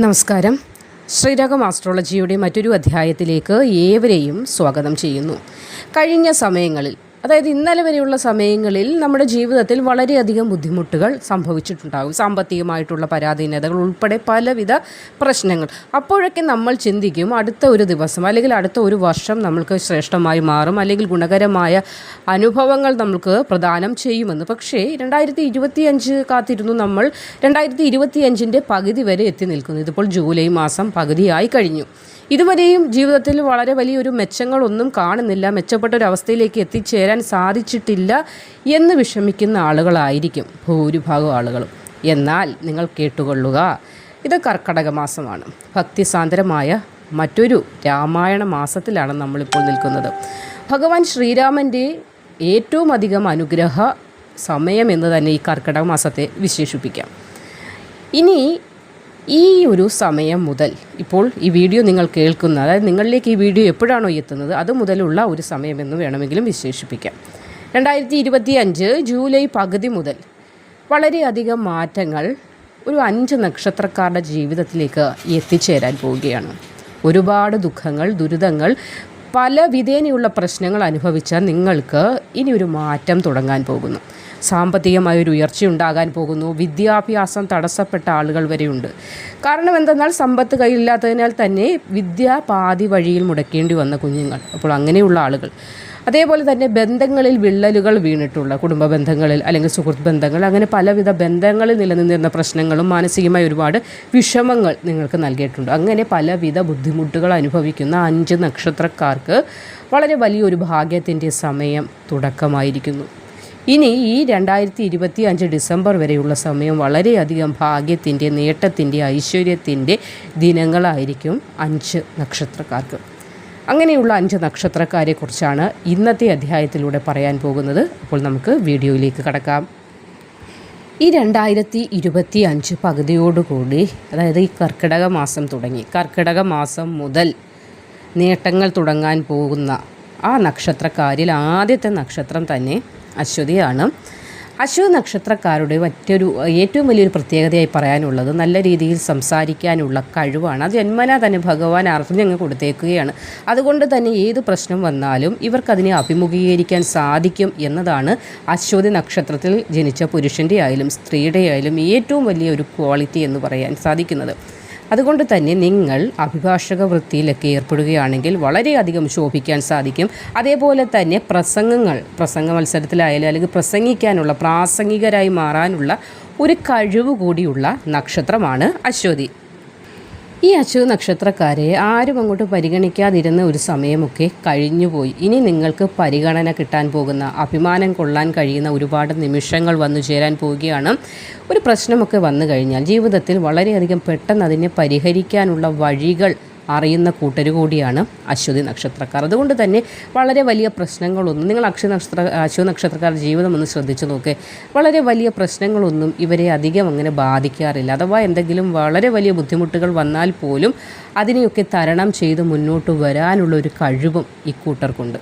നമസ്കാരം. ശ്രീരകം ആസ്ട്രോളജിയുടെ മറ്റൊരു അധ്യായത്തിലേക്ക് ഏവരെയും സ്വാഗതം ചെയ്യുന്നു. കഴിഞ്ഞ സമയങ്ങളിൽ അതായത് ഇന്നലെ വരെയുള്ള സമയങ്ങളിൽ നമ്മുടെ ജീവിതത്തിൽ വളരെയധികം ബുദ്ധിമുട്ടുകൾ സംഭവിച്ചിട്ടുണ്ടാകും. സാമ്പത്തികമായിട്ടുള്ള പരാധീനതകൾ ഉൾപ്പെടെ പലവിധ പ്രശ്നങ്ങൾ. അപ്പോഴൊക്കെ നമ്മൾ ചിന്തിക്കും അടുത്ത ഒരു ദിവസം അല്ലെങ്കിൽ അടുത്ത ഒരു വർഷം നമ്മൾക്ക് ശ്രേഷ്ഠമായി മാറും അല്ലെങ്കിൽ ഗുണകരമായ അനുഭവങ്ങൾ നമുക്ക് പ്രദാനം ചെയ്യുമെന്ന്. പക്ഷേ രണ്ടായിരത്തി ഇരുപത്തി അഞ്ച് കാത്തിരുന്നു നമ്മൾ. രണ്ടായിരത്തി ഇരുപത്തി അഞ്ചിന്റെ പകുതി വരെ എത്തി നിൽക്കുന്നു. ഇതിപ്പോൾ ജൂലൈ മാസം പകുതിയായി കഴിഞ്ഞു. ഇതുവരെയും ജീവിതത്തിൽ വളരെ വലിയൊരു മെച്ചങ്ങളൊന്നും കാണുന്നില്ല. മെച്ചപ്പെട്ട ഒരു അവസ്ഥയിലേക്ക് എത്തിച്ചേരാൻ സാധിച്ചിട്ടില്ല എന്ന് വിഷമിക്കുന്ന ആളുകളായിരിക്കും ഭൂരിഭാഗം ആളുകളും. എന്നാൽ നിങ്ങൾ കേട്ടുകൊള്ളുക ഇത് കർക്കടക മാസമാണ്. ഭക്തിസാന്ദ്രമായ മറ്റൊരു രാമായണ മാസത്തിലാണ് നമ്മളിപ്പോൾ നിൽക്കുന്നത്. ഭഗവാൻ ശ്രീരാമന്റെ ഏറ്റവും അധികം അനുഗ്രഹ സമയം എന്ന് തന്നെ ഈ കർക്കിടക മാസത്തെ വിശേഷിപ്പിക്കാം. ഇനി ഈ ഒരു സമയം മുതൽ ഇപ്പോൾ ഈ വീഡിയോ നിങ്ങൾ കേൾക്കുന്ന അതായത് നിങ്ങളിലേക്ക് ഈ വീഡിയോ എപ്പോഴാണോ എത്തുന്നത് അത് മുതലുള്ള ഒരു സമയമെന്ന് വേണമെങ്കിലും വിശേഷിപ്പിക്കാം. രണ്ടായിരത്തി ഇരുപത്തി അഞ്ച് ജൂലൈ പകുതി മുതൽ വളരെയധികം മാറ്റങ്ങൾ ഒരു അഞ്ച് നക്ഷത്രക്കാരുടെ ജീവിതത്തിലേക്ക് എത്തിച്ചേരാൻ പോവുകയാണ്. ഒരുപാട് ദുഃഖങ്ങൾ ദുരിതങ്ങൾ പല വിധേനയുള്ള പ്രശ്നങ്ങൾ അനുഭവിച്ച നിങ്ങൾക്ക് ഇനി ഒരു മാറ്റം തുടങ്ങാൻ പോകുന്നു. സാമ്പത്തികമായ ഒരു ഉയർച്ച ഉണ്ടാകാൻ പോകുന്നു. വിദ്യാഭ്യാസം തടസ്സപ്പെട്ട ആളുകൾ വരെയുണ്ട്. കാരണം എന്തെന്നാൽ സമ്പത്ത് കയ്യിലില്ലാത്തതിനാൽ തന്നെ വിദ്യ പാതി വഴിയിൽ മുടക്കേണ്ടി വന്ന കുഞ്ഞുങ്ങൾ. അപ്പോൾ അങ്ങനെയുള്ള ആളുകൾ. അതേപോലെ തന്നെ ബന്ധങ്ങളിൽ വിള്ളലുകൾ വീണിട്ടുള്ള കുടുംബ ബന്ധങ്ങളിൽ അല്ലെങ്കിൽ സുഹൃത്ത് ബന്ധങ്ങൾ അങ്ങനെ പലവിധ ബന്ധങ്ങളിൽ നിലനിന്നിരുന്ന പ്രശ്നങ്ങളും മാനസികമായ ഒരുപാട് വിഷമങ്ങൾ നിങ്ങൾക്ക് നൽകിയിട്ടുണ്ട്. അങ്ങനെ പലവിധ ബുദ്ധിമുട്ടുകൾ അനുഭവിക്കുന്ന അഞ്ച് നക്ഷത്രക്കാർക്ക് വളരെ വലിയൊരു ഭാഗ്യത്തിന്റെ സമയം തുടക്കമായിരിക്കുന്നു. ഇനി ഈ രണ്ടായിരത്തി ഇരുപത്തി അഞ്ച് ഡിസംബർ വരെയുള്ള സമയം വളരെയധികം ഭാഗ്യത്തിന്റെ നേട്ടത്തിന്റെ ഐശ്വര്യത്തിന്റെ ദിനങ്ങളായിരിക്കും അഞ്ച് നക്ഷത്രക്കാർക്ക്. അങ്ങനെയുള്ള അഞ്ച് നക്ഷത്രക്കാരെക്കുറിച്ചാണ് ഇന്നത്തെ അധ്യായത്തിലൂടെ പറയാൻ പോകുന്നത്. അപ്പോൾ നമുക്ക് വീഡിയോയിലേക്ക് കടക്കാം. ഈ രണ്ടായിരത്തി ഇരുപത്തി അഞ്ച് പകുതിയോടുകൂടി അതായത് ഈ കർക്കിടക മാസം തുടങ്ങി കർക്കിടക മാസം മുതൽ നേട്ടങ്ങൾ തുടങ്ങാൻ പോകുന്ന ആ നക്ഷത്രക്കാരിൽ ആദ്യത്തെ നക്ഷത്രം തന്നെ അശ്വതിയാണ്. അശ്വതി നക്ഷത്രക്കാരുടെ മറ്റൊരു ഏറ്റവും വലിയൊരു പ്രത്യേകതയായി പറയാനുള്ളത് നല്ല രീതിയിൽ സംസാരിക്കാനുള്ള കഴിവാണ്. അത് ജന്മന തന്നെ ഭഗവാൻ അങ്ങ് കൊടുത്തേക്കുകയാണ്. അതുകൊണ്ട് തന്നെ ഏത് പ്രശ്നം വന്നാലും ഇവർക്കതിനെ അഭിമുഖീകരിക്കാൻ സാധിക്കും എന്നതാണ് അശ്വതി നക്ഷത്രത്തിൽ ജനിച്ച പുരുഷന്റെ ആയാലും സ്ത്രീയുടെ ആയാലും ഏറ്റവും വലിയ ഒരു ക്വാളിറ്റി എന്ന് പറയാൻ സാധിക്കുന്നത്. അതുകൊണ്ട് തന്നെ നിങ്ങൾ അഭിഭാഷക വൃത്തിയിലൊക്കെ ഏർപ്പെടുകയാണെങ്കിൽ വളരെയധികം ശോഭിക്കാൻ സാധിക്കും. അതേപോലെ തന്നെ പ്രസംഗങ്ങൾ പ്രസംഗ മത്സരത്തിലായാലും അല്ലെങ്കിൽ പ്രസംഗിക്കാനുള്ള പ്രാസംഗികരായി മാറാനുള്ള ഒരു കഴിവ് കൂടിയുള്ള നക്ഷത്രമാണ് അശ്വതി. ഈ അശ്വതി നക്ഷത്രക്കാരെ ആരും അങ്ങോട്ട് പരിഗണിക്കാതിരുന്ന ഒരു സമയമൊക്കെ കഴിഞ്ഞുപോയി. ഇനി നിങ്ങൾക്ക് പരിഗണന കിട്ടാൻ പോകുന്ന അഭിമാനം കൊള്ളാൻ കഴിയുന്ന ഒരുപാട് നിമിഷങ്ങൾ വന്നു ചേരാൻ പോവുകയാണ്. ഒരു പ്രശ്നമൊക്കെ വന്നു കഴിഞ്ഞാൽ ജീവിതത്തിൽ വളരെയധികം പെട്ടെന്ന് അതിനെ പരിഹരിക്കാനുള്ള വഴികൾ അറിയുന്ന കൂട്ടർ കൂടിയാണ് അശ്വതി നക്ഷത്രക്കാർ. അതുകൊണ്ട് തന്നെ വളരെ വലിയ പ്രശ്നങ്ങളൊന്നും നിങ്ങൾ അക്ഷയ നക്ഷത്ര അശ്വതി നക്ഷത്രക്കാരുടെ ജീവിതം ഒന്ന് ശ്രദ്ധിച്ചു നോക്കേ. വളരെ വലിയ പ്രശ്നങ്ങളൊന്നും ഇവരെ അധികം അങ്ങനെ ബാധിക്കാറില്ല. അഥവാ എന്തെങ്കിലും വളരെ വലിയ ബുദ്ധിമുട്ടുകൾ വന്നാൽ പോലും അതിനെയൊക്കെ തരണം ചെയ്ത് മുന്നോട്ട് വരാനുള്ള ഒരു കഴിവും ഇക്കൂട്ടർക്കുണ്ട്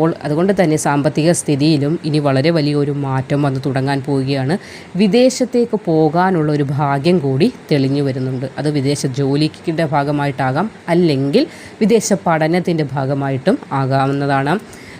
അപ്പോൾ അതുകൊണ്ട് തന്നെ സാമ്പത്തിക സ്ഥിതിയിലും ഇനി വളരെ വലിയൊരു മാറ്റം വന്ന് തുടങ്ങാൻ പോവുകയാണ്. വിദേശത്തേക്ക് പോകാനുള്ള ഒരു ഭാഗ്യം കൂടി തെളിഞ്ഞു വരുന്നുണ്ട്. അത് വിദേശ ജോലിക്കിന്റെ ഭാഗമായിട്ടാകാം അല്ലെങ്കിൽ വിദേശ പഠനത്തിന്റെ ഭാഗമായിട്ടും ആകാവുന്നതാണ്.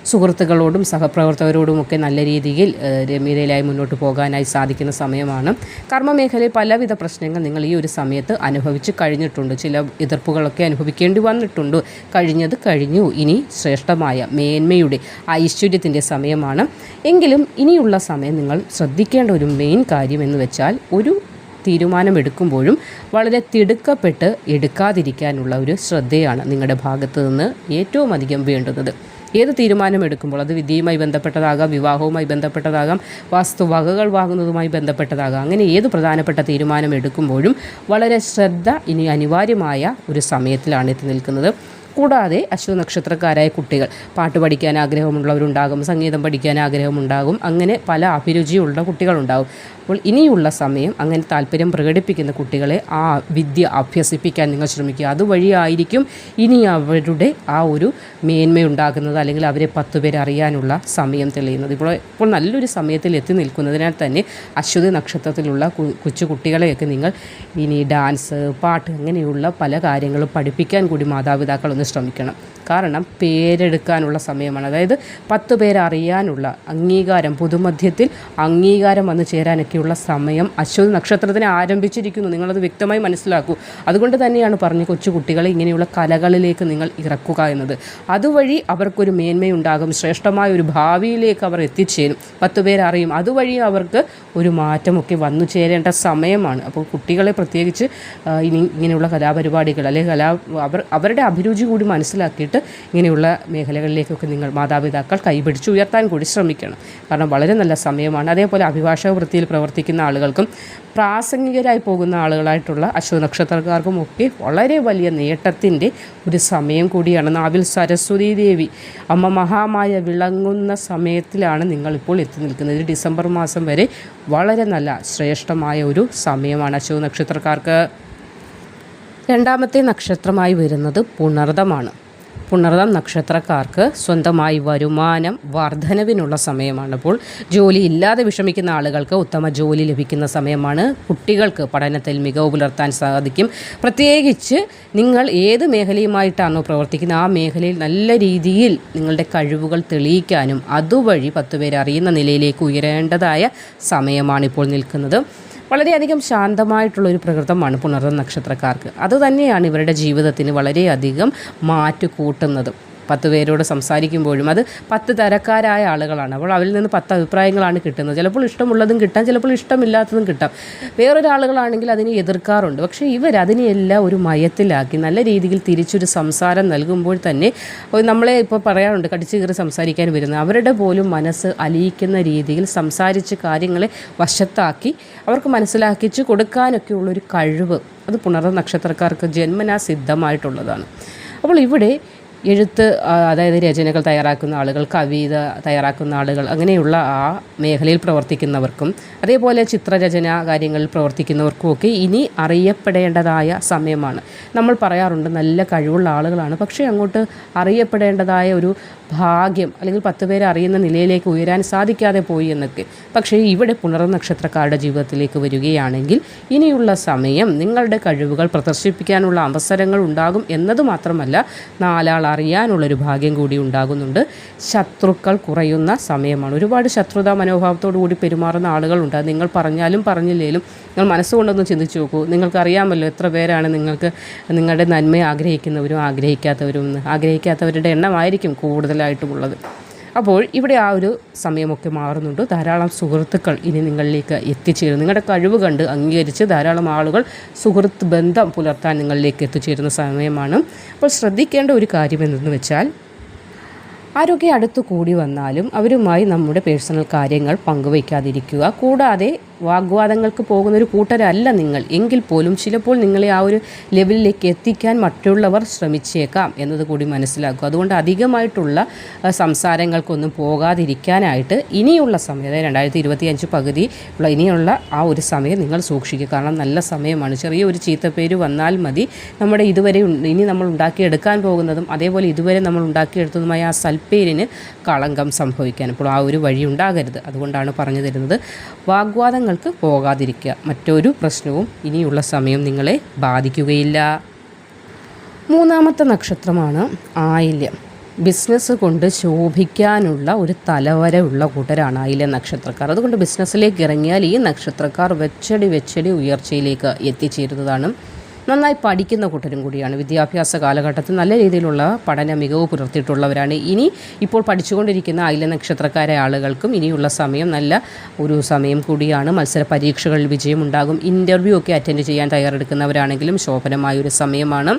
സുഹൃത്തുക്കളോടും സഹപ്രവർത്തകരോടുമൊക്കെ നല്ല രീതിയിൽ രമ്യതയിലായി മുന്നോട്ട് പോകാനായി സാധിക്കുന്ന സമയമാണ്. കർമ്മമേഖലയിൽ പലവിധ പ്രശ്നങ്ങൾ നിങ്ങൾ ഈ ഒരു സമയത്ത് അനുഭവിച്ച് കഴിഞ്ഞിട്ടുണ്ട്. ചില എതിർപ്പുകളൊക്കെ അനുഭവിക്കേണ്ടി വന്നിട്ടുണ്ട്. കഴിഞ്ഞത് കഴിഞ്ഞു. ഇനി ശ്രേഷ്ഠമായ മേന്മയുടെ ഐശ്വര്യത്തിന്റെ സമയമാണ്. എങ്കിലും ഇനിയുള്ള സമയം നിങ്ങൾ ശ്രദ്ധിക്കേണ്ട ഒരു മെയിൻ കാര്യം എന്ന് വെച്ചാൽ ഒരു തീരുമാനമെടുക്കുമ്പോഴും വളരെ തിടുക്കപ്പെട്ട് എടുക്കാതിരിക്കാനുള്ള ഒരു ശ്രദ്ധയാണ് നിങ്ങളുടെ ഭാഗത്തു നിന്ന് ഏറ്റവും അധികം വേണ്ടുന്നത്. ഏത് തീരുമാനം എടുക്കുമ്പോൾ അത് വിദ്യയുമായി ബന്ധപ്പെട്ടതാകാം വിവാഹവുമായി ബന്ധപ്പെട്ടതാകാം വസ്തുവകകൾ വാങ്ങുന്നതുമായി ബന്ധപ്പെട്ടതാകാം അങ്ങനെ ഏത് പ്രധാനപ്പെട്ട തീരുമാനം എടുക്കുമ്പോഴും വളരെ ശ്രദ്ധ ഇനി അനിവാര്യമായ ഒരു സമയത്തിലാണ് എത്തി നിൽക്കുന്നത്. കൂടാതെ അശ്വ നക്ഷത്രക്കാരായ കുട്ടികൾ. പാട്ട് പഠിക്കാൻ ആഗ്രഹമുള്ളവരുണ്ടാകും സംഗീതം പഠിക്കാൻ ആഗ്രഹമുണ്ടാകും അങ്ങനെ പല അഭിരുചിയുള്ള കുട്ടികളുണ്ടാകും. അപ്പോൾ ഇനിയുള്ള സമയം അങ്ങനെ താല്പര്യം പ്രകടിപ്പിക്കുന്ന കുട്ടികളെ ആ വിദ്യ അഭ്യസിപ്പിക്കാൻ നിങ്ങൾ ശ്രമിക്കുക. അതുവഴിയായിരിക്കും ഇനി അവരുടെ ആ ഒരു മേന്മയുണ്ടാകുന്നത് അല്ലെങ്കിൽ അവരെ പത്ത് പേര് അറിയാനുള്ള സമയം തെളിയുന്നത്. ഇപ്പോൾ ഇപ്പോൾ നല്ലൊരു സമയത്തിൽ എത്തി നിൽക്കുന്നതിനാൽ തന്നെ അശ്വതി നക്ഷത്രത്തിലുള്ള കൊച്ചു കുട്ടികളെയൊക്കെ നിങ്ങൾ ഇനി ഡാൻസ് പാട്ട് അങ്ങനെയുള്ള പല കാര്യങ്ങളും പഠിപ്പിക്കാൻ കൂടി മാതാപിതാക്കൾ ഒന്ന് ശ്രമിക്കണം കാരണം പേരെടുക്കാനുള്ള സമയമാണ്. അതായത് പത്ത് പേരറിയാനുള്ള അംഗീകാരം പൊതുമധ്യത്തിൽ അംഗീകാരം വന്നു ചേരാനൊക്കെയുള്ള സമയം അശ്വതി നക്ഷത്രത്തിന് ആരംഭിച്ചിരിക്കുന്നു. നിങ്ങളത് വ്യക്തമായി മനസ്സിലാക്കൂ. അതുകൊണ്ട് തന്നെയാണ് പറഞ്ഞ് കൊച്ചു കുട്ടികളെ ഇങ്ങനെയുള്ള കലകളിലേക്ക് നിങ്ങൾ ഇറക്കുക എന്നത്. അതുവഴി അവർക്കൊരു മേന്മയുണ്ടാകും. ശ്രേഷ്ഠമായ ഒരു ഭാവിയിലേക്ക് അവർ എത്തിച്ചേരും. പത്ത് പേരറിയും അതുവഴി അവർക്ക് ഒരു മാറ്റമൊക്കെ വന്നു ചേരേണ്ട സമയമാണ്. അപ്പോൾ കുട്ടികളെ പ്രത്യേകിച്ച് ഇനി ഇങ്ങനെയുള്ള കലാപരിപാടികൾ അല്ലെങ്കിൽ കലാ അവർ അവരുടെ അഭിരുചി കൂടി മനസ്സിലാക്കിയിട്ട് ഇങ്ങനെയുള്ള മേഖലകളിലേക്കൊക്കെ നിങ്ങൾ മാതാപിതാക്കൾ കൈപിടിച്ച് ഉയർത്താൻ കൂടി ശ്രമിക്കണം. കാരണം വളരെ നല്ല സമയമാണ്. അതേപോലെ അഭിഭാഷക വൃത്തിയിൽ പ്രവർത്തിക്കുന്ന ആളുകൾക്കും പ്രാസംഗികരായി പോകുന്ന ആളുകളായിട്ടുള്ള അശ്വനക്ഷത്രക്കാർക്കും ഒക്കെ വളരെ വലിയ നേട്ടത്തിന്റെ ഒരു സമയം കൂടിയാണ്. നാവിൽ സരസ്വതി ദേവി അമ്മ മഹാമായ വിളങ്ങുന്ന സമയത്തിലാണ് നിങ്ങളിപ്പോൾ എത്തി നിൽക്കുന്നത്. ഡിസംബർ മാസം വരെ വളരെ നല്ല ശ്രേഷ്ഠമായ ഒരു സമയമാണ് അശ്വനക്ഷത്രക്കാർക്ക് നക്ഷത്രക്കാർക്ക്. രണ്ടാമത്തെ നക്ഷത്രമായി വരുന്നത് പുണർദമാണ്. പുണർദം നക്ഷത്രക്കാർക്ക് സ്വന്തമായി വരുമാനം വർധനവിനുള്ള സമയമാണ്. ജോലി ഇല്ലാതെ വിഷമിക്കുന്ന ആളുകൾക്ക് ഉത്തമ ജോലി ലഭിക്കുന്ന സമയമാണ്. കുട്ടികൾക്ക് പഠനത്തിൽ മികവ് പുലർത്താൻ സാധിക്കും. പ്രത്യേകിച്ച് നിങ്ങൾ ഏത് മേഖലയുമായിട്ടാണോ പ്രവർത്തിക്കുന്നത് ആ മേഖലയിൽ നല്ല രീതിയിൽ നിങ്ങളുടെ കഴിവുകൾ തെളിയിക്കാനും അതുവഴി പത്ത് പേര് അറിയുന്ന നിലയിലേക്ക് ഉയരേണ്ടതായ സമയമാണിപ്പോൾ നിൽക്കുന്നത്. വളരെയധികം ശാന്തമായിട്ടുള്ള ഒരു പ്രകൃതമാണ് പുണർന്ന നക്ഷത്രക്കാർക്ക്. അതുതന്നെയാണ് ഇവരുടെ ജീവിതത്തിന് വളരെയധികം മാറ്റു കൂട്ടുന്നതും പത്ത് പേരോട് സംസാരിക്കുമ്പോഴും അത് പത്ത് തരക്കാരായ ആളുകളാണ്. അപ്പോൾ അവരിൽ നിന്ന് പത്ത് അഭിപ്രായങ്ങളാണ് കിട്ടുന്നത്. ചിലപ്പോൾ ഇഷ്ടമുള്ളതും കിട്ടാം ചിലപ്പോൾ ഇഷ്ടമില്ലാത്തതും കിട്ടാം. വേറൊരാളുകളാണെങ്കിൽ അതിനെ എതിർക്കാറുണ്ട്. പക്ഷേ ഇവർ അതിനെയെല്ലാം ഒരു മയത്തിലാക്കി നല്ല രീതിയിൽ തിരിച്ചൊരു സംസാരം നൽകുമ്പോൾ തന്നെ നമ്മളെ ഇപ്പോൾ പറയാറുണ്ട് കടിച്ചു കയറി സംസാരിക്കാൻ വരുന്നത് അവരുടെ പോലും മനസ്സ് അലിയിക്കുന്ന രീതിയിൽ സംസാരിച്ച് കാര്യങ്ങളെ വശത്താക്കി അവർക്ക് മനസ്സിലാക്കിച്ച് കൊടുക്കാനൊക്കെയുള്ളൊരു കഴിവ് അത് പുണർ നക്ഷത്രക്കാർക്ക് ജന്മനാ സിദ്ധമായിട്ടുള്ളതാണ്. അപ്പോൾ ഇവിടെ എഴുത്ത് അതായത് രചനകൾ തയ്യാറാക്കുന്ന ആളുകൾ കവിത തയ്യാറാക്കുന്ന ആളുകൾ അങ്ങനെയുള്ള ആ മേഖലയിൽ പ്രവർത്തിക്കുന്നവർക്കും അതേപോലെ ചിത്രരചന കാര്യങ്ങളിൽ പ്രവർത്തിക്കുന്നവർക്കും ഒക്കെ ഇനി അറിയപ്പെടേണ്ടതായ സമയമാണ്. നമ്മൾ പറയാറുണ്ട് നല്ല കഴിവുള്ള ആളുകളാണ് പക്ഷേ അങ്ങോട്ട് അറിയപ്പെടേണ്ടതായ ഒരു ഭാഗ്യം അല്ലെങ്കിൽ പത്ത് പേരെ അറിയുന്ന നിലയിലേക്ക് ഉയരാൻ സാധിക്കാതെ പോയി എന്നൊക്കെ. പക്ഷേ ഇവിടെ പുണർ നക്ഷത്രക്കാരുടെ ജീവിതത്തിലേക്ക് വരികയാണെങ്കിൽ ഇനിയുള്ള സമയം നിങ്ങളുടെ കഴിവുകൾ പ്രദർശിപ്പിക്കാനുള്ള അവസരങ്ങൾ ഉണ്ടാകും എന്നത് മാത്രമല്ല നാലാൾ അറിയാനുള്ളൊരു ഭാഗ്യം കൂടി ഉണ്ടാകുന്നുണ്ട്. ശത്രുക്കൾ കുറയുന്ന സമയമാണ്. ഒരുപാട് ശത്രുതാ മനോഭാവത്തോടു കൂടി പെരുമാറുന്ന ആളുകളുണ്ട്. നിങ്ങൾ പറഞ്ഞാലും പറഞ്ഞില്ലേലും നിങ്ങൾ മനസ്സുകൊണ്ടൊന്ന് ചിന്തിച്ചു നോക്കൂ. നിങ്ങൾക്കറിയാമല്ലോ എത്ര പേരാണ് നിങ്ങൾക്ക് നിങ്ങളുടെ നന്മ ആഗ്രഹിക്കുന്നവരും ആഗ്രഹിക്കാത്തവരും ആഗ്രഹിക്കാത്തവരുടെ എണ്ണമായിരിക്കും കൂടുതലായിട്ടുമുള്ളത് അപ്പോൾ ഇവിടെ ആ ഒരു സമയമൊക്കെ മാറുന്നുണ്ട്. ധാരാളം സുഹൃത്തുക്കൾ ഇനി നിങ്ങളിലേക്ക് എത്തിച്ചേരും. നിങ്ങളുടെ കഴിവ് കണ്ട് അംഗീകരിച്ച് ധാരാളം ആളുകൾ സുഹൃത്ത് ബന്ധം പുലർത്താൻ നിങ്ങളിലേക്ക് എത്തിച്ചേരുന്ന സമയമാണ്. അപ്പോൾ ശ്രദ്ധിക്കേണ്ട ഒരു കാര്യം എന്തെന്ന് വെച്ചാൽ ആരൊക്കെ അടുത്ത് കൂടി വന്നാലും അവരുമായി നമ്മുടെ പേഴ്സണൽ കാര്യങ്ങൾ പങ്കുവയ്ക്കാതിരിക്കുക. കൂടാതെ വാഗ്വാദങ്ങൾക്ക് പോകുന്ന ഒരു കൂട്ടരല്ല നിങ്ങൾ. എങ്കിൽ പോലും ചിലപ്പോൾ നിങ്ങളെ ആ ഒരു ലെവലിലേക്ക് എത്തിക്കാൻ മറ്റുള്ളവർ ശ്രമിച്ചേക്കാം എന്നത് കൂടി മനസ്സിലാക്കുക. അതുകൊണ്ട് അധികമായിട്ടുള്ള സംസാരങ്ങൾക്കൊന്നും പോകാതിരിക്കാനായിട്ട് ഇനിയുള്ള സമയം അതായത് രണ്ടായിരത്തി ഇരുപത്തി അഞ്ച് പകുതി ഉള്ള ഇനിയുള്ള ആ ഒരു സമയം നിങ്ങൾ സൂക്ഷിക്കുക. കാരണം നല്ല സമയമാണ്. ചെറിയൊരു ചീത്തപ്പേര് വന്നാൽ മതി. നമ്മുടെ ഇതുവരെ ഇനി നമ്മൾ ഉണ്ടാക്കിയെടുക്കാൻ പോകുന്നതും അതേപോലെ ഇതുവരെ നമ്മൾ ഉണ്ടാക്കിയെടുത്തതുമായ ആ സൽപ്പേരിന് കളങ്കം സംഭവിക്കാൻ അപ്പോൾ ആ ഒരു വഴി ഉണ്ടാകരുത്. അതുകൊണ്ടാണ് പറഞ്ഞു തരുന്നത്. വാഗ്വാദങ്ങൾക്ക് പോകാതിരിക്കുക. മറ്റൊരു പ്രശ്നവും ഇനിയുള്ള സമയം നിങ്ങളെ ബാധിക്കുകയില്ല. മൂന്നാമത്തെ നക്ഷത്രമാണ് ആയില്യം. ബിസിനസ് കൊണ്ട് ശോഭിക്കാനുള്ള ഒരു തലവര ഉള്ള കൂട്ടരാണ് ആയില്യ നക്ഷത്രക്കാർ. അതുകൊണ്ട് ബിസിനസ്സിലേക്ക് ഇറങ്ങിയാൽ ഈ നക്ഷത്രക്കാർ വെച്ചടി വെച്ചടി ഉയർച്ചയിലേക്ക് എത്തിച്ചേരുന്നതാണ് നന്നായി പഠിക്കുന്ന കൂട്ടരും കൂടിയാണ്. വിദ്യാഭ്യാസ കാലഘട്ടത്തിൽ നല്ല രീതിയിലുള്ള പഠന മികവ് പുലർത്തിയിട്ടുള്ളവരാണ്. ഇനി ഇപ്പോൾ പഠിച്ചുകൊണ്ടിരിക്കുന്ന അയില നക്ഷത്രക്കാരെ ആളുകൾക്കും ഇനിയുള്ള സമയം നല്ല ഒരു സമയം കൂടിയാണ്. മത്സര പരീക്ഷകളിൽ വിജയമുണ്ടാകും. ഇന്റർവ്യൂ ഒക്കെ അറ്റൻഡ് ചെയ്യാൻ തയ്യാറെടുക്കുന്നവരാണെങ്കിലും ശോഭനമായ ഒരു സമയമാണ്.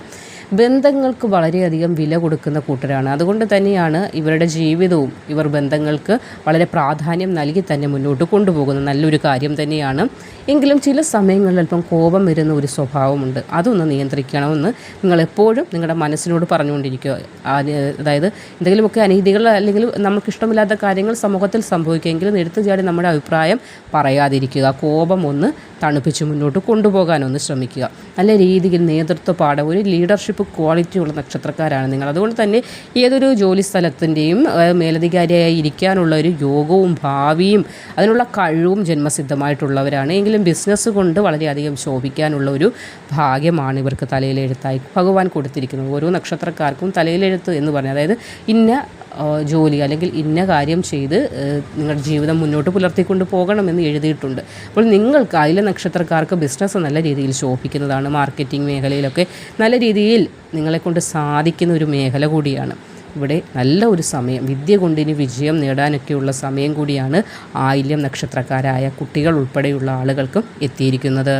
ബന്ധങ്ങൾക്ക് വളരെയധികം വില കൊടുക്കുന്ന കൂട്ടരാണ്. അതുകൊണ്ട് തന്നെയാണ് ഇവരുടെ ജീവിതവും ഇവർ ബന്ധങ്ങൾക്ക് വളരെ പ്രാധാന്യം നൽകി തന്നെ മുന്നോട്ട് കൊണ്ടുപോകുന്നത്. നല്ലൊരു കാര്യം തന്നെയാണ്. എങ്കിലും ചില സമയങ്ങളിൽ അല്പം കോപം വരുന്ന ഒരു സ്വഭാവമുണ്ട്. അതൊന്ന് നിയന്ത്രിക്കണമെന്ന് നിങ്ങൾ എപ്പോഴും നിങ്ങളുടെ മനസ്സിനോട് പറഞ്ഞുകൊണ്ടിരിക്കുക. അതായത് എന്തെങ്കിലുമൊക്കെ അനീതികൾ അല്ലെങ്കിൽ നമുക്ക് ഇഷ്ടമില്ലാത്ത കാര്യങ്ങൾ സമൂഹത്തിൽ സംഭവിക്കുമെങ്കിലും എടുത്തു ചാടി നമ്മുടെ അഭിപ്രായം പറയാതിരിക്കുക. കോപം ഒന്ന് തണുപ്പിച്ച് മുന്നോട്ട് കൊണ്ടുപോകാനൊന്ന് ശ്രമിക്കുക. നല്ല രീതിയിൽ നേതൃത്വ പാഠം ഒരു ലീഡർഷിപ്പ് ക്വാളിറ്റി ഉള്ള നക്ഷത്രക്കാരാണ് നിങ്ങൾ. അതുകൊണ്ട് തന്നെ ഏതൊരു ജോലി സ്ഥലത്തിന്റെയും മേലധികാരിയായി ഇരിക്കാനുള്ള ഒരു യോഗവും ഭാവിയും അതിനുള്ള കഴിവും ജന്മസിദ്ധമായിട്ടുള്ളവരാണ്. എങ്കിലും ബിസിനസ് കൊണ്ട് വളരെയധികം ശോഭിക്കാനുള്ള ഒരു ഭാഗ്യമാണ് ഇവർക്ക് തലയിലെഴുത്തായി ഭഗവാൻ കൊടുത്തിരിക്കുന്നത്. ഓരോ നക്ഷത്രക്കാർക്കും തലയിലെഴുത്ത് എന്ന് പറഞ്ഞാൽ അതായത് ഇന്ന ജോലി അല്ലെങ്കിൽ ഇന്ന കാര്യം ചെയ്ത് നിങ്ങളുടെ ജീവിതം മുന്നോട്ട് പുലർത്തിക്കൊണ്ട് പോകണമെന്ന് എഴുതിയിട്ടുണ്ട്. അപ്പോൾ നിങ്ങൾക്ക് അതിലെ നക്ഷത്രക്കാർക്ക് ബിസിനസ് നല്ല രീതിയിൽ ശോഭിക്കുന്നതാണ്. മാർക്കറ്റിംഗ് മേഖലയിലൊക്കെ നല്ല രീതിയിൽ നിങ്ങളെക്കൊണ്ട് സാധിക്കുന്ന ഒരു മേഖല കൂടിയാണ്. ഇവിടെ നല്ല ഒരു സമയം വിദ്യ കൊണ്ട് ഇനി വിജയം നേടാനൊക്കെയുള്ള സമയം കൂടിയാണ് ആയില്യം നക്ഷത്രക്കാരായ കുട്ടികൾ ഉൾപ്പെടെയുള്ള ആളുകൾക്കും എത്തിയിരിക്കുന്നത്.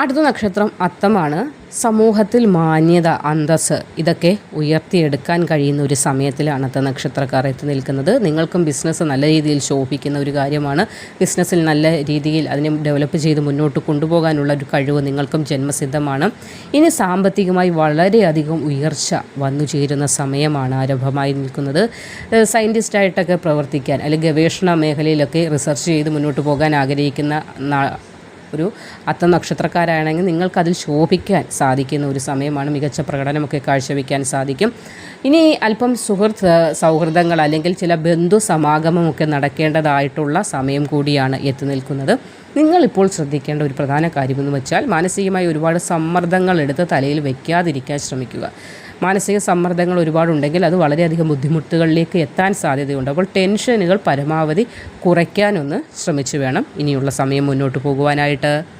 അടുത്ത നക്ഷത്രം അത്തമാണ്. സമൂഹത്തിൽ മാന്യത അന്തസ് ഇതൊക്കെ ഉയർത്തിയെടുക്കാൻ കഴിയുന്ന ഒരു സമയത്തിലാണ് അത്ത നക്ഷത്രക്കാർ എത്തി നിൽക്കുന്നത്. നിങ്ങൾക്കും ബിസിനസ് നല്ല രീതിയിൽ ശോഭിക്കുന്ന ഒരു കാര്യമാണ്. ബിസിനസ്സിൽ നല്ല രീതിയിൽ അതിനെ ഡെവലപ്പ് ചെയ്ത് മുന്നോട്ട് കൊണ്ടുപോകാനുള്ള ഒരു കഴിവ് നിങ്ങൾക്കും ജന്മസിദ്ധമാണ്. ഇനി സാമ്പത്തികമായി വളരെയധികം ഉയർച്ച വന്നു ചേരുന്ന സമയമാണ് ആരംഭമായി നിൽക്കുന്നത്. സയന്റിസ്റ്റായിട്ടൊക്കെ പ്രവർത്തിക്കാൻ അല്ലെങ്കിൽ ഗവേഷണ മേഖലയിലൊക്കെ റിസർച്ച് ചെയ്ത് മുന്നോട്ട് പോകാൻ ആഗ്രഹിക്കുന്ന ഒരു അത്ത നക്ഷത്രക്കാരാണെങ്കിൽ നിങ്ങൾക്കതിൽ ശോഭിക്കാൻ സാധിക്കുന്ന ഒരു സമയമാണ് മികച്ച പ്രകടനമൊക്കെ കാഴ്ചവെക്കാൻ സാധിക്കും. ഇനി അല്പം സുഹൃത്ത് സൗഹൃദങ്ങൾ അല്ലെങ്കിൽ ചില ബന്ധു സമാഗമമൊക്കെ നടക്കേണ്ടതായിട്ടുള്ള സമയം കൂടിയാണ് എത്തി നിൽക്കുന്നത്. നിങ്ങളിപ്പോൾ ശ്രദ്ധിക്കേണ്ട ഒരു പ്രധാന കാര്യമെന്ന് വെച്ചാൽ മാനസികമായി ഒരുപാട് സമ്മർദ്ദങ്ങൾ എടുത്ത് തലയിൽ വയ്ക്കാതിരിക്കാൻ ശ്രമിക്കുക. മാനസിക സമ്മർദ്ദങ്ങൾ ഒരുപാടുണ്ടെങ്കിൽ അത് വളരെയധികം ബുദ്ധിമുട്ടുകളിലേക്ക് എത്താൻ സാധ്യതയുണ്ട്. അപ്പോൾ ടെൻഷനുകൾ പരമാവധി കുറയ്ക്കാനൊന്ന് ശ്രമിച്ചു വേണം. ഇനിയുള്ള സമയം മുന്നോട്ട് പോകുവാനായിട്ട്.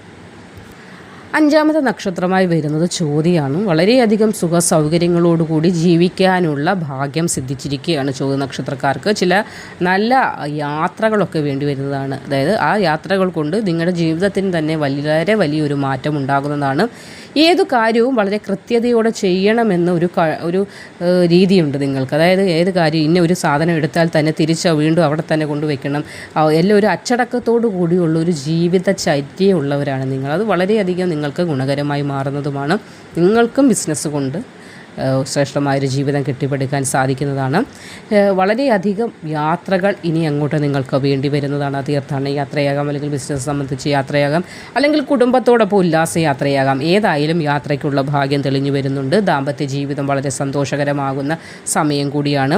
അഞ്ചാമത്തെ നക്ഷത്രമായി വരുന്നത് ചോതിയാണ്. വളരെയധികം സുഖ സൗകര്യങ്ങളോടുകൂടി ജീവിക്കാനുള്ള ഭാഗ്യം സിദ്ധിച്ചിരിക്കുകയാണ് ചോതി നക്ഷത്രക്കാർക്ക്. ചില നല്ല യാത്രകളൊക്കെ വേണ്ടി വരുന്നതാണ്. അതായത് ആ യാത്രകൾ കൊണ്ട് നിങ്ങളുടെ ജീവിതത്തിന് തന്നെ വളരെ വലിയൊരു മാറ്റം ഉണ്ടാകുന്നതാണ്. ഏതു കാര്യവും വളരെ കൃത്യതയോടെ ചെയ്യണമെന്ന ഒരു ഒരു രീതിയുണ്ട് നിങ്ങൾക്ക്. അതായത് ഏത് കാര്യം ഇന്ന ഒരു സാധനം എടുത്താൽ തന്നെ തിരിച്ച് വീണ്ടും അവിടെ തന്നെ കൊണ്ടുവയ്ക്കണം എല്ലാം ഒരു അച്ചടക്കത്തോടു കൂടിയുള്ള ഒരു ജീവിത ചര്യയുള്ളവരാണ് നിങ്ങൾ. അത് വളരെയധികം നിങ്ങൾക്ക് ഗുണകരമായി മാറുന്നതുമാണ്. നിങ്ങൾക്കും ബിസിനസ് കൊണ്ട് ശ്രേഷ്ഠമായൊരു ജീവിതം കെട്ടിപ്പടുക്കാൻ സാധിക്കുന്നതാണ്. വളരെയധികം യാത്രകൾ ഇനി അങ്ങോട്ട് നിങ്ങൾക്ക് വേണ്ടി വരുന്നതാണ്. തീർത്ഥാടന യാത്രയാകാം അല്ലെങ്കിൽ ബിസിനസ് സംബന്ധിച്ച് യാത്രയാകാം അല്ലെങ്കിൽ കുടുംബത്തോടൊപ്പം ഉല്ലാസ യാത്രയാകാം. ഏതായാലും യാത്രയ്ക്കുള്ള ഭാഗ്യം തെളിഞ്ഞു വരുന്നുണ്ട്. ദാമ്പത്യ ജീവിതം വളരെ സന്തോഷകരമാകുന്ന സമയം കൂടിയാണ്.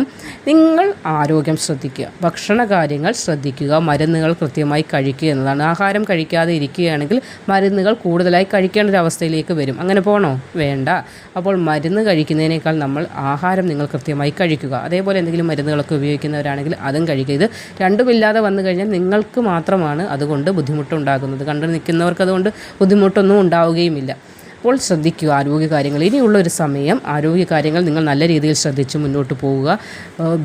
നിങ്ങൾ ആരോഗ്യം ശ്രദ്ധിക്കുക ഭക്ഷണ കാര്യങ്ങൾ ശ്രദ്ധിക്കുക മരുന്നുകൾ കൃത്യമായി കഴിക്കുക എന്നതാണ്. ആഹാരം കഴിക്കാതെ ഇരിക്കുകയാണെങ്കിൽ മരുന്നുകൾ കൂടുതലായി കഴിക്കേണ്ട ഒരു അവസ്ഥയിലേക്ക് വരും. അങ്ങനെ പോകണോ വേണ്ട. അപ്പോൾ മരുന്ന് കഴിക്കുന്നതിനേക്കാൾ നമ്മൾ ആഹാരം നിങ്ങൾ കൃത്യമായി കഴിക്കുക. അതേപോലെ എന്തെങ്കിലും മരുന്നുകളൊക്കെ ഉപയോഗിക്കുന്നവരാണെങ്കിൽ അതും കഴിക്കുക. ഇത് രണ്ടുമില്ലാതെ വന്നു കഴിഞ്ഞാൽ നിങ്ങൾക്ക് മാത്രമാണ് അതുകൊണ്ട് ബുദ്ധിമുട്ടുണ്ടാകുന്നത്. കണ്ടു നിൽക്കുന്നവർക്ക് അതുകൊണ്ട് ബുദ്ധിമുട്ടൊന്നും ഉണ്ടാവുകയുമില്ല. അപ്പോൾ ശ്രദ്ധിക്കുക. ആരോഗ്യകാര്യങ്ങൾ ഇനിയുള്ള ഒരു സമയം ആരോഗ്യകാര്യങ്ങൾ നിങ്ങൾ നല്ല രീതിയിൽ ശ്രദ്ധിച്ച് മുന്നോട്ട് പോവുക.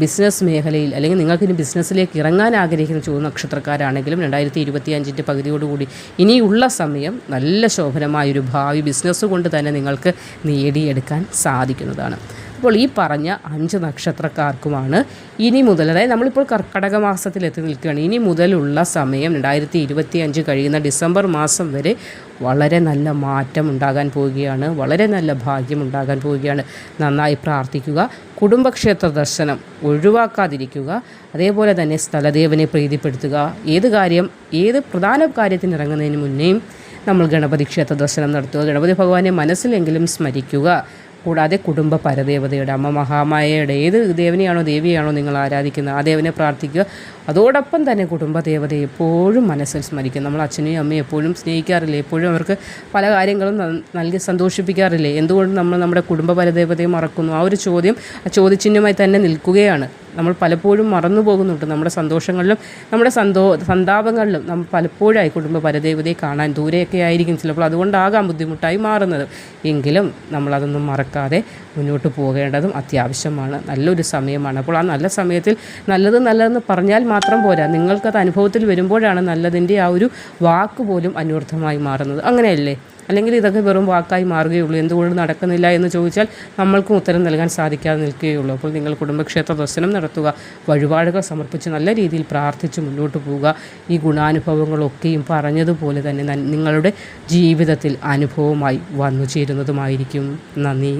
ബിസിനസ് മേഖലയിൽ അല്ലെങ്കിൽ നിങ്ങൾക്കിനി ബിസിനസ്സിലേക്ക് ഇറങ്ങാൻ ആഗ്രഹിക്കുന്ന ചുവ നക്ഷത്രക്കാരാണെങ്കിലും രണ്ടായിരത്തി ഇരുപത്തി അഞ്ചിന്റെ പകുതിയോടുകൂടി ഇനിയുള്ള സമയം നല്ല ശോഭനമായൊരു ഭാവി ബിസിനസ് കൊണ്ട് തന്നെ നിങ്ങൾക്ക് നേടിയെടുക്കാൻ സാധിക്കുന്നതാണ്. അപ്പോൾ ഈ പറഞ്ഞ അഞ്ച് നക്ഷത്രക്കാർക്കുമാണ് ഇനി മുതൽ അതായത് നമ്മളിപ്പോൾ കർക്കടക മാസത്തിൽ എത്തി നിൽക്കുകയാണ്. ഇനി മുതലുള്ള സമയം രണ്ടായിരത്തി ഇരുപത്തി അഞ്ച് കഴിയുന്ന ഡിസംബർ മാസം വരെ വളരെ നല്ല മാറ്റം ഉണ്ടാകാൻ പോവുകയാണ്. വളരെ നല്ല ഭാഗ്യം ഉണ്ടാകാൻ പോവുകയാണ്. നന്നായി പ്രാർത്ഥിക്കുക. കുടുംബക്ഷേത്ര ദർശനം ഒഴിവാക്കാതിരിക്കുക. അതേപോലെ തന്നെ സ്ഥലദേവനെ പ്രീതിപ്പെടുത്തുക. ഏത് കാര്യം ഏത് പ്രധാന കാര്യത്തിന് ഇറങ്ങുന്നതിന് മുന്നേയും നമ്മൾ ഗണപതി ക്ഷേത്ര ദർശനം നടത്തുക. ഗണപതി ഭഗവാനെ മനസ്സിലെങ്കിലും സ്മരിക്കുക. കൂടാതെ കുടുംബ പരദേവതയുടെ അമ്മ മഹാമായയുടെ ഏത് ദേവനെയാണോ ദേവിയാണോ നിങ്ങൾ ആരാധിക്കുന്നത് ആ ദേവനെ പ്രാർത്ഥിക്കുക. അതോടൊപ്പം തന്നെ കുടുംബ ദേവതയെ എപ്പോഴും മനസ്സിൽ സ്മരിക്കുക. നമ്മൾ അച്ഛനെയും അമ്മയും എപ്പോഴും സ്നേഹിക്കാറില്ലേ? എപ്പോഴും അവർക്ക് പല കാര്യങ്ങളും നൽകി സന്തോഷിപ്പിക്കാറില്ലേ? എന്തുകൊണ്ട് നമ്മൾ നമ്മുടെ കുടുംബ പരദേവതയെ മറക്കുന്നു? ആ ഒരു ചോദ്യം ചോദ്യചിഹ്നമായി തന്നെ നിൽക്കുകയാണ്. നമ്മൾ പലപ്പോഴും മറന്നു പോകുന്നുണ്ട്. നമ്മുടെ സന്തോഷങ്ങളിലും നമ്മുടെ സന്തോ സന്താപങ്ങളിലും നമ്മൾ പലപ്പോഴായി കുടുംബ പരദേവതയെ കാണാൻ ദൂരെയൊക്കെ ആയിരിക്കും ചിലപ്പോൾ. അതുകൊണ്ടാകാം ബുദ്ധിമുട്ടായി മാറുന്നത്. എങ്കിലും നമ്മളതൊന്നും മറക്കാതെ മുന്നോട്ട് പോകേണ്ടതും അത്യാവശ്യമാണ്. നല്ലൊരു സമയമാണ്. അപ്പോൾ ആ നല്ല സമയത്തിൽ നല്ലത് നല്ലതെന്ന് പറഞ്ഞാൽ മാത്രം പോരാ. നിങ്ങൾക്കത് അനുഭവത്തിൽ വരുമ്പോഴാണ് നല്ലതിന്റെ ആ ഒരു വാക്ക് പോലും അന്വർത്ഥമായി മാറുന്നത്. അങ്ങനെയല്ലേ? അല്ലെങ്കിൽ ഇതൊക്കെ വെറും വാക്കായി മാറുകയുള്ളൂ. എന്തുകൊണ്ട് നടക്കുന്നില്ല എന്ന് ചോദിച്ചാൽ നമ്മൾക്കും ഉത്തരം നൽകാൻ സാധിക്കാതെ നിൽക്കുകയുള്ളൂ. അപ്പോൾ നിങ്ങൾ കുടുംബക്ഷേത്ര ദർശനം നടത്തുക വഴിപാടുകൾ സമർപ്പിച്ച് നല്ല രീതിയിൽ പ്രാർത്ഥിച്ച് മുന്നോട്ട് പോവുക. ഈ ഗുണാനുഭവങ്ങളൊക്കെയും പറഞ്ഞതുപോലെ തന്നെ നിങ്ങളുടെ ജീവിതത്തിൽ അനുഭവമായി വന്നു ചേരുന്നതുമായിരിക്കും നന്ദി.